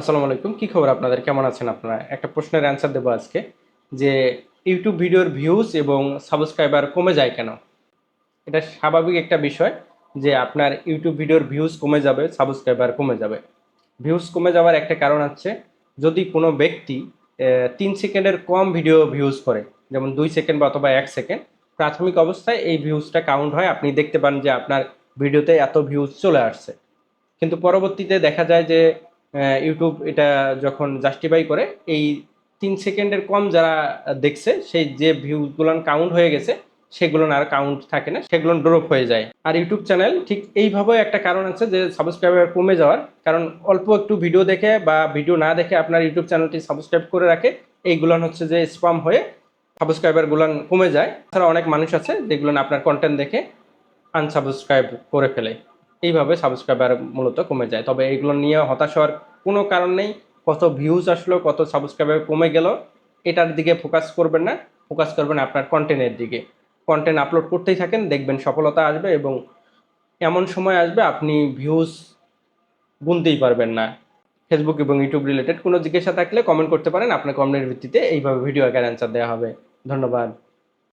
আসসালামু আলাইকুম। কি খবর আপনাদের? কেমন আছেন আপনারা? একটা প্রশ্নের অ্যান্সার দেবো আজকে, যে ইউটিউব ভিডিওর ভিউজ এবং সাবস্ক্রাইবার কমে যায় কেন? এটা স্বাভাবিক একটা বিষয় যে আপনার ইউটিউব ভিডিওর ভিউজ কমে যাবে সাবস্ক্রাইবার কমে যাবে। ভিউজ কমে যাওয়ার একটা কারণ আছে, যদি কোনো ব্যক্তি তিন সেকেন্ডের কম ভিডিও ভিউজ করে, যেমন দুই সেকেন্ড বা অথবা এক সেকেন্ড, প্রাথমিক অবস্থায় এই ভিউজটা কাউন্ট হয়। আপনি দেখতে পান যে আপনার ভিডিওতে এত ভিউজ চলে আসছে। কিন্তু পরবর্তীতে দেখা যায় যে ইউটিউব এটা যখন জাস্টিফাই করে, এই তিন সেকেন্ডের কম যারা দেখছে, সেই যে ভিউগুলো কাউন্ট হয়ে গেছে সেগুলো আর কাউন্ট থাকে না সেগুলো ড্রপ হয়ে যায়। আর ইউটিউব চ্যানেল ঠিক এইভাবে একটা কারণ আছে যে সাবস্ক্রাইবার কমে যাওয়ার। কারণ অল্প একটু ভিডিও দেখে বা ভিডিও না দেখে আপনার ইউটিউব চ্যানেলটি সাবস্ক্রাইব করে রাখে এইগুলো হচ্ছে যে স্পাম হয়ে সাবস্ক্রাইবারগুলো কমে যায়। তাছাড়া অনেক মানুষ আছে যেগুলো আপনার কন্টেন্ট দেখে আনসাবস্ক্রাইব করে ফেলে। এইভাবে সাবস্ক্রাইবার মূলত কমে যায়। তবে এইগুলো নিয়ে হতাশ হওয়ার কোনো কারণ নেই। কত ভিউজ আসলো, কত সাবস্ক্রাইবার কমে গেল, এটার দিকে ফোকাস করবেন না। ফোকাস করবেন আপনার কন্টেন্টের দিকে। কন্টেন্ট আপলোড করতেই থাকেন, দেখবেন সফলতা আসবে এবং এমন সময় আসবে আপনি ভিউজ গুনতেই পারবেন না। ফেসবুক এবং ইউটিউব রিলেটেড কোনো জিজ্ঞাসা থাকলে কমেন্ট করতে পারেন। আপনার কমেন্টের ভিত্তিতে এইভাবে ভিডিও আকার অ্যান্সার দেওয়া হবে। ধন্যবাদ।